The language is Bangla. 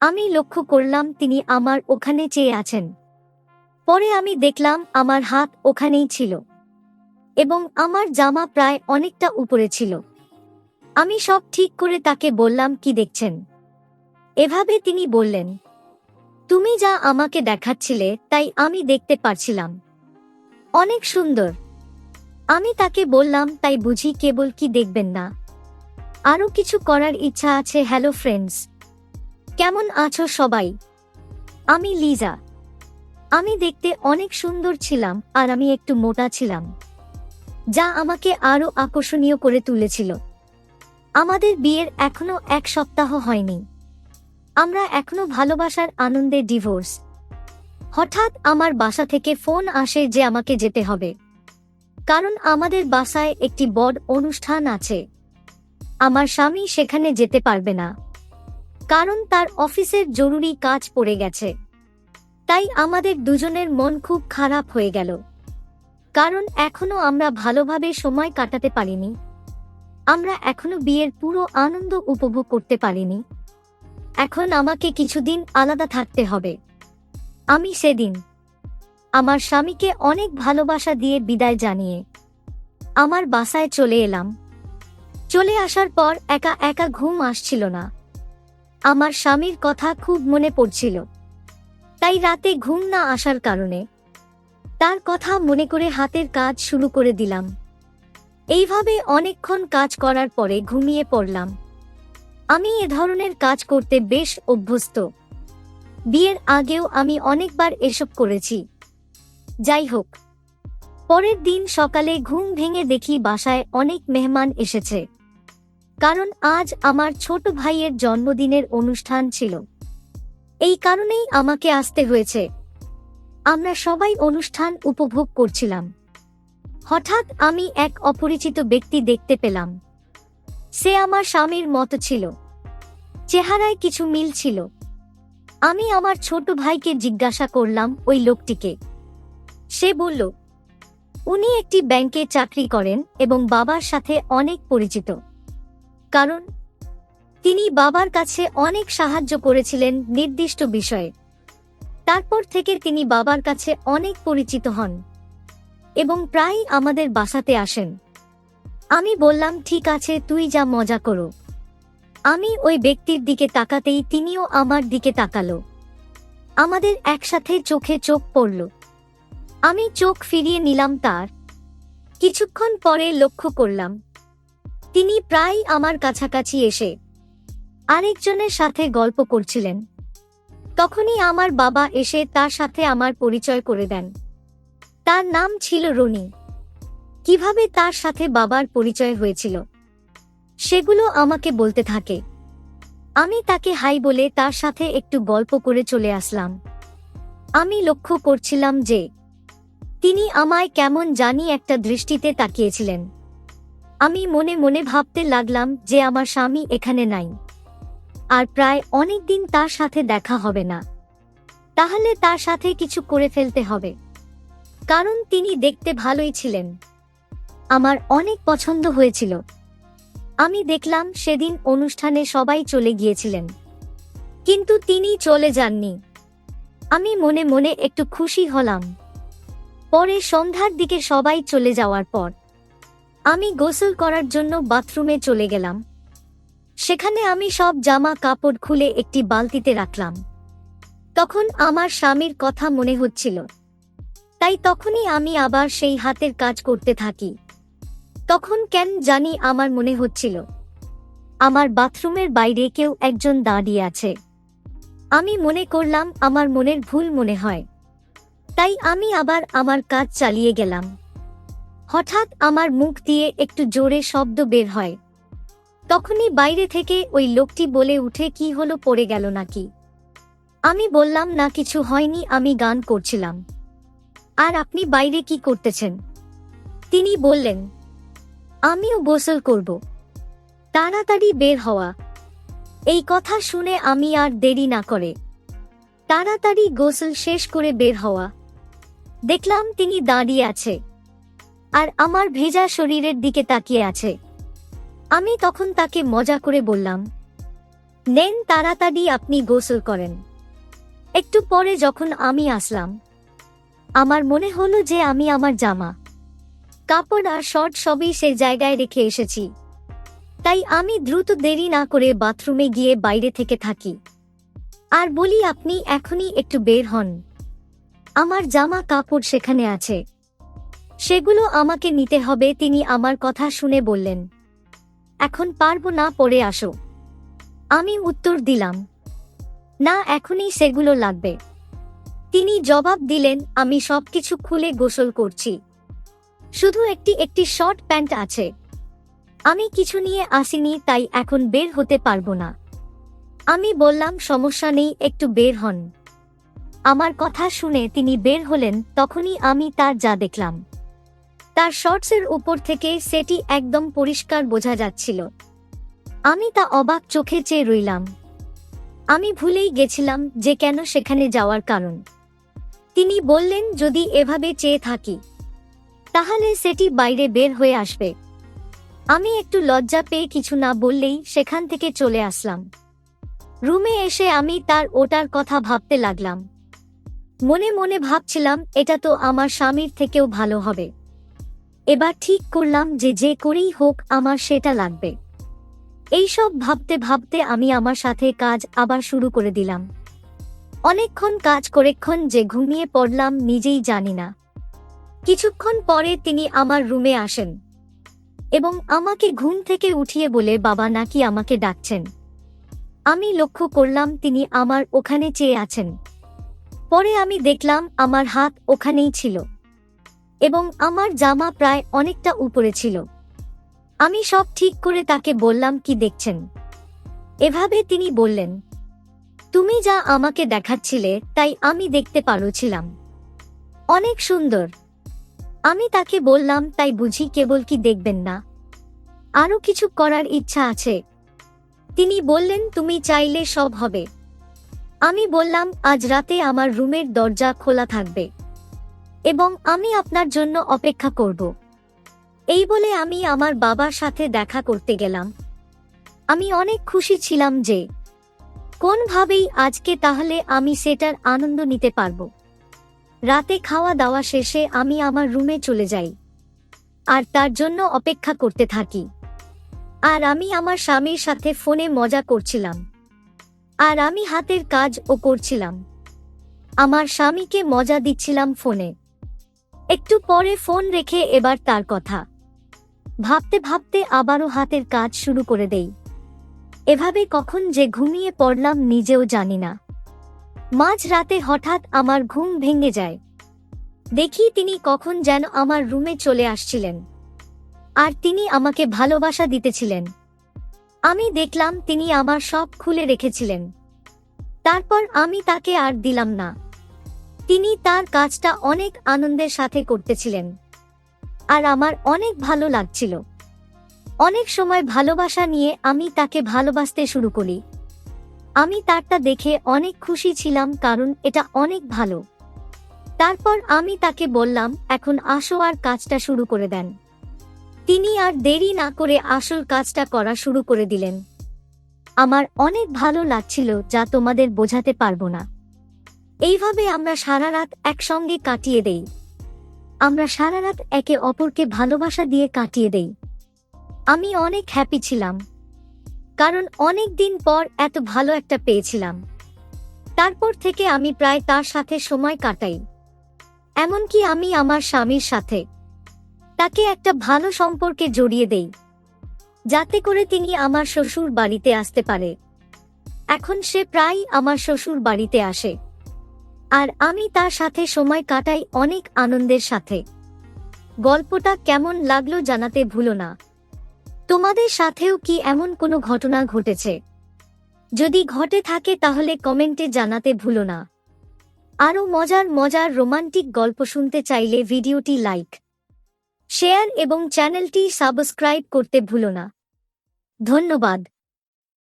আমি লক্ষ্য করলাম তিনি আমার ওখানে চেয়ে আছেন। পরে আমি দেখলাম আমার হাত ওখানেই ছিল এবং আমার জামা প্রায় অনেকটা উপরে ছিল। আমি সব ঠিক করে তাকে বললাম, কি দেখছেন? এভাবে তিনি বললেন, তুমি যা আমাকে দেখাচ্ছিলে, তাই আমি দেখতে পারছিলাম। অনেক সুন্দর। আমি তাকে বললাম, তাই বুঝি কেবল কি দেখবেন না। আরও কিছু করার ইচ্ছা আছে, হ্যালো ফ্রেন্ডস। কেমন আছো সবাই? আমি লিজা। আমি দেখতে অনেক সুন্দর ছিলাম, আর আমি একটু মোটা ছিলাম, যা আমাকে আরও আকর্ষণীয় করে তুলেছিল। আমাদের বিয়ের এখনও এক সপ্তাহ হয়নি। আমরা এখনও ভালোবাসার আনন্দে ডিভোর্স হঠাৎ আমার বাসা থেকে ফোন আসে যে আমাকে যেতে হবে। কারণ আমাদের বাসায় একটি বড় অনুষ্ঠান আছে। আমার স্বামী সেখানে যেতে পারবে না। কারণ তার অফিসের জরুরি কাজ পড়ে গেছে। তাই আমাদের দুজনের মন খুব খারাপ হয়ে গেল। কারণ এখনও আমরা ভালোভাবে সময় কাটাতে পারিনি। আমরা এখনও বিয়ের পুরো আনন্দ উপভোগ করতে পারিনি। এখন আমাকে কিছুদিন আলাদা থাকতে হবে। আমি সেদিন আমার স্বামীকে অনেক ভালোবাসা দিয়ে বিদায় জানিয়ে আমার বাসায় চলে এলাম। চলে আসার পর একা একা ঘুম আসছিল না। আমার স্বামীর কথা খুব মনে পড়ছিল। তাই রাতে ঘুম না আসার কারণে তার কথা মনে করে হাতের কাজ শুরু করে দিলাম। এইভাবে অনেকক্ষণ কাজ করার পরে ঘুমিয়ে পড়লাম। আমি এ ধরনের কাজ করতে বেশ অভ্যস্ত। বিয়ের আগেও আমি অনেকবার এসব করেছি। যাই হোক, পরের দিন সকালে ঘুম ভেঙে দেখি বাসায় অনেক মেহমান এসেছে। কারণ আজ আমার ছোট ভাইয়ের জন্মদিনের অনুষ্ঠান ছিল। এই কারণেই আমাকে আসতে হয়েছে। আমরা সবাই অনুষ্ঠান উপভোগ করছিলাম। হঠাৎ আমি এক অপরিচিত ব্যক্তি দেখতে পেলাম। সে আমার স্বামীর মতো ছিল। চেহারায় কিছু মিল ছিল। আমি আমার ছোট ভাইকে জিজ্ঞাসা করলাম ওই লোকটিকে। সে বলল, উনি একটি ব্যাংকে চাকরি করেন এবং বাবার সাথে অনেক পরিচিত। কারণ তিনি বাবার কাছে অনেক সাহায্য করেছিলেন নির্দিষ্ট বিষয়ে। তারপর থেকে তিনি বাবার কাছে অনেক পরিচিত হন এবং প্রায়ই আমাদের বাসাতে আসেন। আমি বললাম, ঠিক আছে, তুই যা মজা করো। আমি ওই ব্যক্তির দিকে তাকাতেই তিনিও আমার দিকে তাকালো। আমাদের একসাথে চোখে চোখ পড়ল। আমি চোখ ফিরিয়ে নিলাম তার। কিছুক্ষণ পরে লক্ষ্য করলাম তিনি প্রায় আমার কাছাকাছি এসে আরেকজনের সাথে গল্প করছিলেন। তখনই আমার বাবা এসে তার সাথে আমার পরিচয় করে দেন। তার নাম ছিল রনি। কীভাবে তার সাথে বাবার পরিচয় হয়েছিল, সেগুলো আমাকে বলতে থাকে। আমি তাকে হাই বলে তার সাথে একটু গল্প করে চলে আসলাম। আমি লক্ষ্য করছিলাম যে, তিনি আমায় কেমন জানি একটা দৃষ্টিতে তাকিয়েছিলেন। আমি মনে মনে ভাবতে লাগলাম যে আমার স্বামী এখানে নাই। আর প্রায় অনেক দিন তার সাথে দেখা হবে না। তাহলে তার সাথে কিছু করে ফেলতে হবে। কারণ তিনি দেখতে ভালোই ছিলেন। আমার অনেক পছন্দ হয়েছিল। আমি দেখলাম সেদিন অনুষ্ঠানে সবাই চলে গিয়েছিলেন। কিন্তু তিনি চলে যাননি। আমি মনে মনে একটু খুশি হলাম। পরে সন্ধ্যার দিকে সবাই চলে যাওয়ার পর আমি গোসল করার জন্য বাথরুমে চলে গেলাম। সেখানে আমি সব জামা কাপড় খুলে একটি বালতিতে রাখলাম। তখন আমার স্বামীর কথা মনে হচ্ছিল। তাই তখনই আমি আবার সেই হাতের কাজ করতে থাকি। তখন কেন জানি আমার মনে হচ্ছিল, আমার বাথরুমের বাইরে কেউ একজন দাঁড়িয়ে আছে। আমি মনে করলাম আমার মনের ভুল মনে হয়। তাই আমি আবার আমার কাজ চালিয়ে গেলাম। হঠাৎ আমার মুখ দিয়ে একটু জোরে শব্দ বের হয়। তখনই বাইরে থেকে ওই লোকটি বলে উঠে, কি হলো? পড়ে গেল নাকি? আমি বললাম, না, কিছু হয়নি, আমি গান করছিলাম। আর আপনি বাইরে কি করতেছেন? তিনি বললেন, আমিও গোসল করব। তাড়াতাড়ি বের হওয়া। এই কথা শুনে আমি আর দেরি না করে। তাড়াতাড়ি গোসল শেষ করে বের হওয়া। দেখলাম তিনি দাঁড়িয়ে আছে। আর আমার ভেজা শরীরের দিকে তাকিয়ে আছে। আমি তখন তাকে মজা করে বললাম, নেন তাড়াতাড়ি আপনি গোসল করেন। একটু পরে যখন আমি আসলাম, আমার মনে হলো যে আমি আমার জামা, কাপড় আর শর্ট সবই সে জায়গায় রেখে এসেছি। তাই আমি দ্রুত দেরি না করে বাথরুমে গিয়ে বাইরে থেকে থাকি। আর বলি, আপনি এখনই একটু বের হন। আমার জামা কাপড় সেখানে আছে। সেগুলো আমাকে নিতে হবে, তিনি আমার কথা শুনে বললেন। এখন পারব না পরে আসো। আমি উত্তর দিলাম। না, এখনই সেগুলো লাগবে। তিনি জবাব দিলেন, আমি সবকিছু খুলে গোসল করছি। শুধু একটি একটি শর্ট প্যান্ট আছে। আমি কিছু নিয়ে আসিনি, তাই এখন বের হতে পারব না। আমি বললাম, সমস্যা নেই, একটু বের হন। আমার কথা শুনে তিনি বের হলেন, তখনই আমি তার যা দেখলাম। তার শর্টসের উপর থেকে সেটি একদম পরিষ্কার বোঝা যাচ্ছিল। আমি তা অবাক চোখে চেয়ে রইলাম। আমি ভুলেই গেছিলাম যে কেন সেখানে যাওয়ার কারণ। তিনি বললেন, যদি এভাবে চেয়ে থাকি, তাহলে সেটি বাইরে বের হয়ে আসবে। আমি একটু লজ্জা পেয়ে কিছু না বললেই সেখান থেকে চলে আসলাম। রুমে এসে আমি তার ওটার কথা ভাবতে লাগলাম। মনে মনে ভাবছিলাম, এটা তো আমার স্বামীর থেকেও ভালো হবে। এবার ঠিক করলাম যে যে করেই হোক আমার সেটা লাগবে। এইসব ভাবতে ভাবতে আমি আমার সাথে কাজ আবার শুরু করে দিলাম। অনেকক্ষণ কাজ করেক্ষণ যে ঘুমিয়ে পড়লাম নিজেই জানি না। কিছুক্ষণ পরে তিনি আমার রুমে আসেন এবং আমাকে ঘুম থেকে উঠিয়ে বলে, বাবা নাকি আমাকে ডাকছেন। আমি লক্ষ্য করলাম তিনি আমার ওখানে চেয়ে আছেন। পরে আমি দেখলাম আমার হাত ওখানেই ছিল। এবং আমার জামা প্রায় অনেকটা উপরে ছিল। আমি সব ঠিক করে তাকে বললাম, কি দেখছেন? এভাবে তিনি বললেন, তুমি যা আমাকে দেখাচ্ছিলে, তাই আমি দেখতে পারছিলাম। অনেক সুন্দর। আমি তাকে বললাম, তাই বুঝি কেবল কি দেখবেন না? আরও কিছু করার ইচ্ছা আছে? তিনি বললেন, তুমি চাইলে সব হবে। আমি বললাম, আজ রাতে আমার রুমের দরজা খোলা থাকবে। এবং আমি আপনার জন্য অপেক্ষা করব। এই বলে আমি আমার বাবার সাথে দেখা করতে গেলাম। আমি অনেক খুশি ছিলাম যে, কোনভাবেই আজকে তাহলে আমি সেটার আনন্দ নিতে পারব। রাতে খাওয়া দাওয়া শেষে আমি আমার রুমে চলে যাই। আর তার জন্য অপেক্ষা করতে থাকি। আর আমি আমার স্বামীর সাথে ফোনে মজা করছিলাম। আর আমি হাতের কাজ ও করছিলাম। আমার স্বামীকে মজা দিচ্ছিলাম ফোনে। একটু পরে ফোন রেখে এবার তার কথা। ভাবতে ভাবতে আবারও হাতের কাজ শুরু করে দেই। এভাবে কখন যে ঘুমিয়ে পড়লাম নিজেও জানি না। মাঝ রাতে হঠাৎ আমার ঘুম ভেঙে যায়। দেখি তিনি কখন যেন আমার রুমে চলে আসছিলেন। আর তিনি আমাকে ভালোবাসা দিতেছিলেন। আমি দেখলাম তিনি আমার সব খুলে রেখেছিলেন। তারপর আমি তাকে আর দিলাম না। তিনি তার কাজটা অনেক আনন্দের সাথে করতেছিলেন। আর আমার অনেক ভালো লাগছিল। অনেক সময় ভালোবাসা নিয়ে আমি তাকে ভালোবাসতে শুরু করি। আমি তারটা দেখে অনেক খুশি ছিলাম কারণ এটা অনেক ভালো। তারপর আমি তাকে বললাম, এখন আসো আর কাজটা শুরু করে দেন। তিনি আর দেরি না করে আসল কাজটা করা শুরু করে দিলেন। আমার অনেক ভালো লাগছিল যা তোমাদের বোঝাতে পারব না। এইভাবে আমরা সারা রাত একসঙ্গে কাটিয়ে দেই। আমরা সারা রাত একে অপরকে ভালোবাসা দিয়ে কাটিয়ে দেই। আমি অনেক হ্যাপি ছিলাম। কারণ অনেক দিন পর এত ভালো একটা পেয়েছিলাম। তারপর থেকে আমি প্রায় তার সাথে সময় কাটাই। এমনকি আমি আমার স্বামীর সাথে। তাকে একটা ভালো সম্পর্কে জড়িয়ে দেই। যাতে করে তিনি আমার শ্বশুর বাড়িতে আসতে পারে। এখন সে প্রায় আমার শ্বশুর বাড়িতে আসে। আর আমি তার সাথে সময় কাটাই অনেক আনন্দের সাথে। গল্পটা কেমন লাগল জানাতে ভুলো না। তোমাদের সাথেও কি এমন কোনো ঘটনা ঘটেছে? যদি ঘটে থাকে তাহলে কমেন্টে জানাতে ভুলো না। আরও মজার মজার রোমান্টিক গল্প শুনতে চাইলে ভিডিওটি লাইক, শেয়ার এবং চ্যানেলটি সাবস্ক্রাইব করতে ভুলো না। ধন্যবাদ।